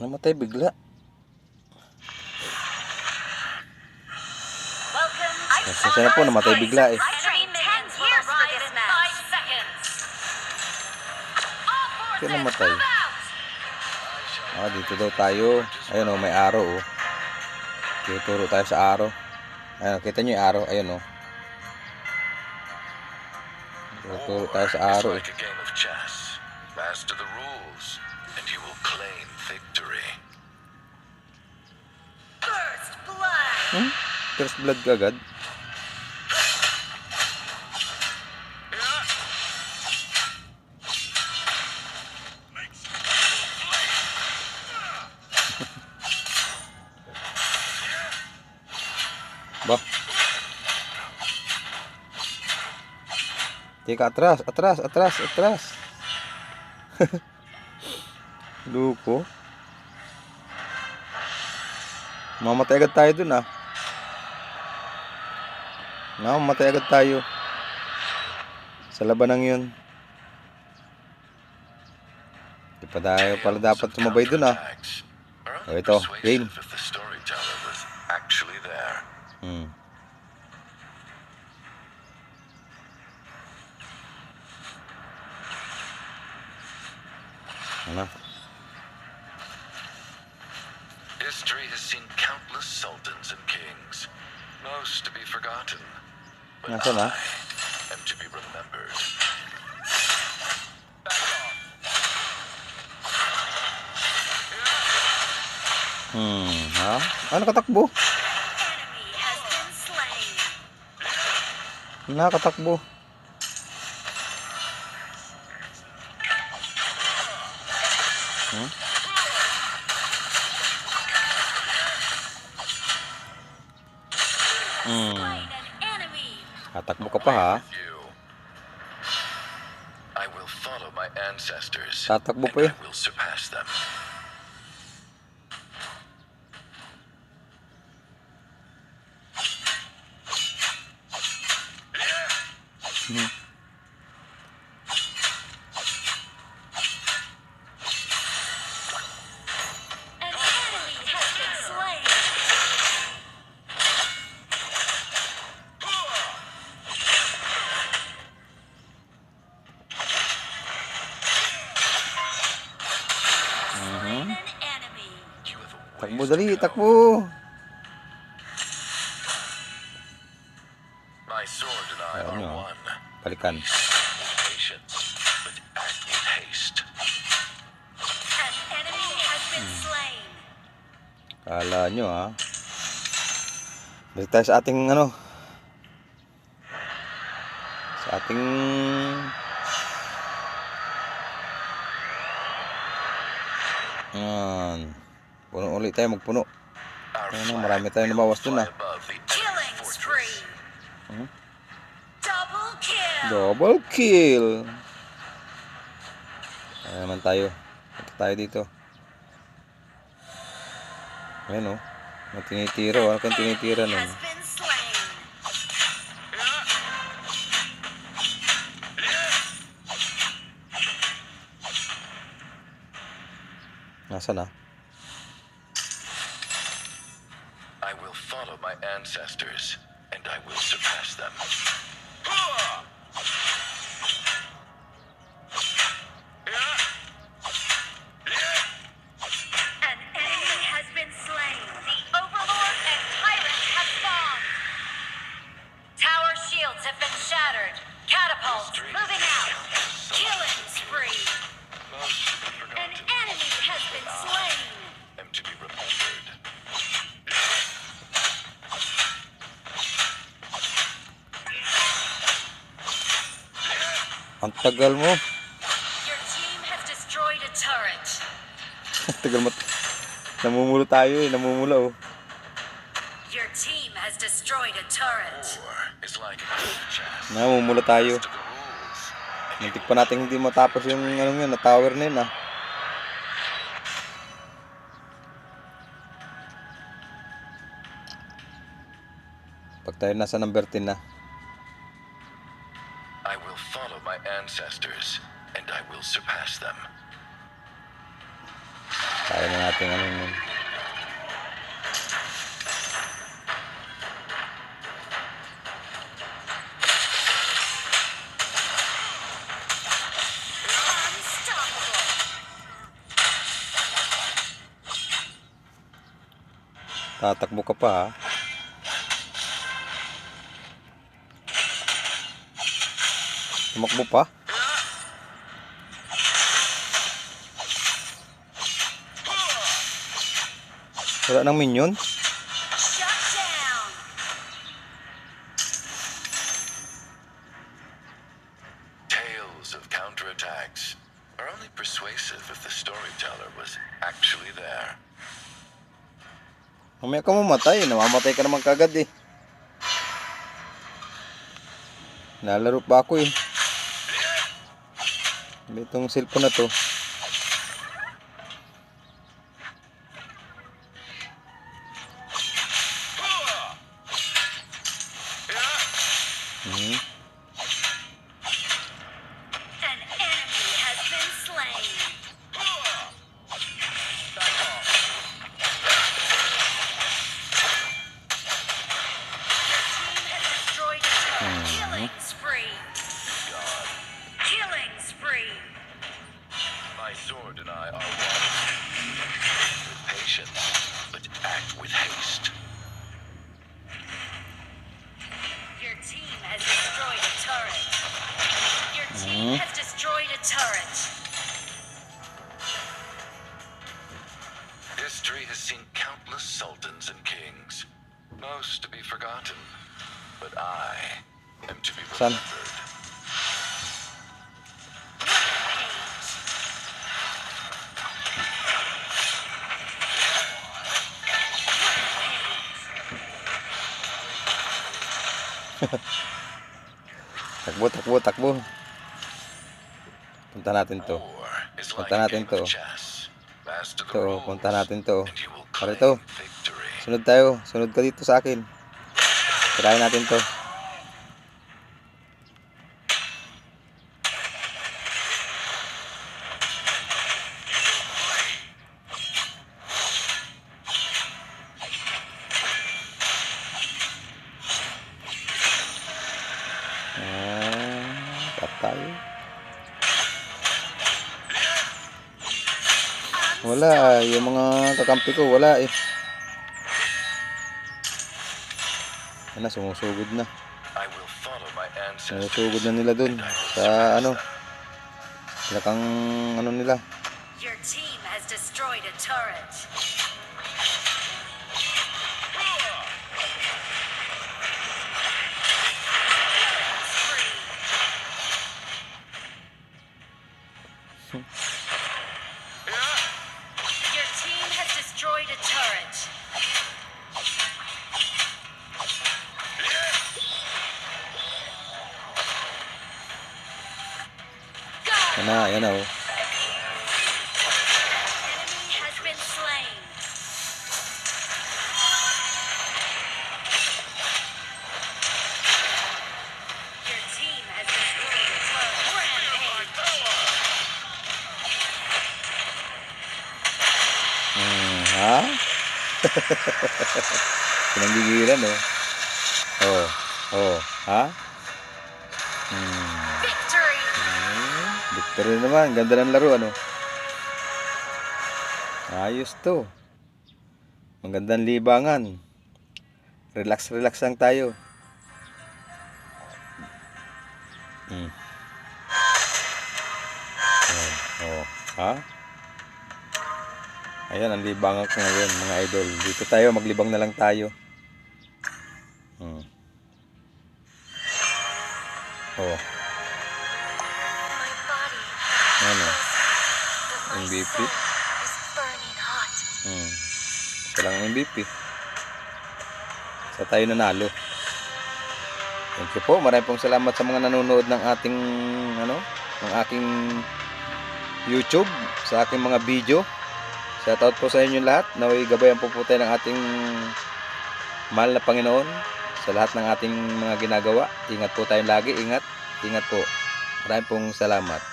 Namatay bigla. Pasensya na po, namatay bigla eh. Kaya namatay. Ah, dito daw tayo. Ayun oh, may araw oh. Tuturo tayo sa araw. Ayun, kita nyo yung araw. Ayun oh. Tuturo tayo sa araw is eh. like a. Master the rules, and you will claim victory. First blood. Hmm? First blood agad. Ba? Teka, atras, atras, atras, atras. Luko. Mamatay agad tayo dun ah. Na, mamatay agad tayo. Sa labanang yun. Di pa tayo pala dapat sumabay dun ah. Are Oh, ito, game. Hmm. History has seen countless sultans and kings, most to be forgotten. But na? I am to be remembered. Hmm, ha? Ano katakbo? Nakatakbo. Hmm. Enemy. Katakbo ka pa ha? You. I will follow my ancestors. Tatakbo pa eh. Haste. An enemy has been slain. Kala nyo ha. Balik tayo sa ating ano. Sa ating Yan. Puno ulit tayo, magpuno. Ano, marami tayong nabawas dun, ah. Hmm? Double kill. Double kill. Ayan naman tayo. Ito tayo dito. Ayan o. Oh. May tinitira. Wala kang tinitira been slain. Nasaan na? Ancestors, and I will surpass them. Ang tagal mo. Tagal mo. Namumulo tayo eh. Namumula oh. Your team has destroyed a turret. Namumula tayo. Muntik pa natin hindi matapos yung ano yun, na tower na yun ah. Pag tayo nasa number 10 na. Ancestors, and I will surpass them. Kaya na natin. ano. Unstoppable. Tatakbo ka pa ha. Tumakbo pa. Wala nang minion. Tales of counterattacks are only persuasive if the storyteller was actually there. Mamaya ka mamatay. Namamatay ka naman kagad eh. Nalaro pa ako eh. Itong cellphone na to. Act with haste. Your team has destroyed a turret. Your team hmm? has destroyed a turret. History has seen countless sultans and kings, most to be forgotten. But I am to be Son. Takbo, takbo, takbo. Punta natin to. Punta natin to. of chess. Master the To, rules, punta natin to. and you will Pare claim to. victory. Sunod tayo. Sunod ka dito sa akin. Tirahin natin to. Ah, patay. Wala, yung mga kakampi ko, wala eh. Ano, sumusugod na. Sumusugod na nila dun. Sa ano, pinakang ano nila. Your team has destroyed a turret. Yan na, yan na oh. Hmm, ha? Pinanggigilan oh. Oh, oh, ha? Hmm. Victory naman. Ganda ng laro, ano? Ayos to. Magandang libangan. Relax, relax lang tayo. Hmm. Oh, oh. Ha? Ayan, ang libangan ko ngayon, mga idol. Dito tayo, maglibang na lang tayo. Hmm. Oh, ano? MVP? Hmm. Ito lang ang MVP. Sa tayo nanalo. Thank you po. Maraming pong salamat sa mga nanonood ng ating ano, ng aking YouTube, sa aking mga video. Shoutout po sa inyo lahat. Naway gabayan po po tayo ng ating mahal na Panginoon sa lahat ng ating mga ginagawa. Ingat po tayo lagi. Ingat. Ingat po. Maraming pong salamat.